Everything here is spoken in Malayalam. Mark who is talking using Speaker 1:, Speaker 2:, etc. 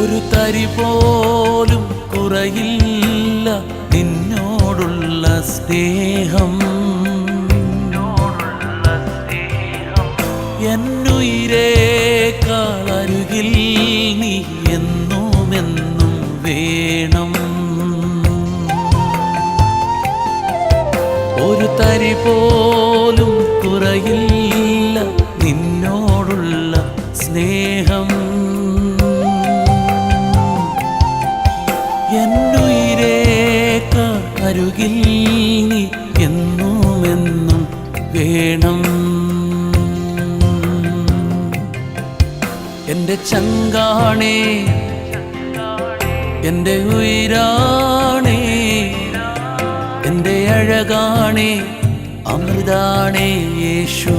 Speaker 1: ഒരു തരി പോലും കുറയില്ല നിന്നോടുള്ള സ്നേഹം. എന്നുയിരേക്കാളരുകിൽ നീ എന്നുമെന്നും വേണം. ഒരു തരി പോലും കുറയില്ല നിന്നോടുള്ള സ്നേഹം. എന്നുയിരേക്ക അരുകിൽ നീ എന്നുമെന്നും വേണം. എന്റെ ചങ്കാണേ എന്റെ ഉയരാണേ എന്റെ അഴകാണേ അമൃതാണേ യേശു.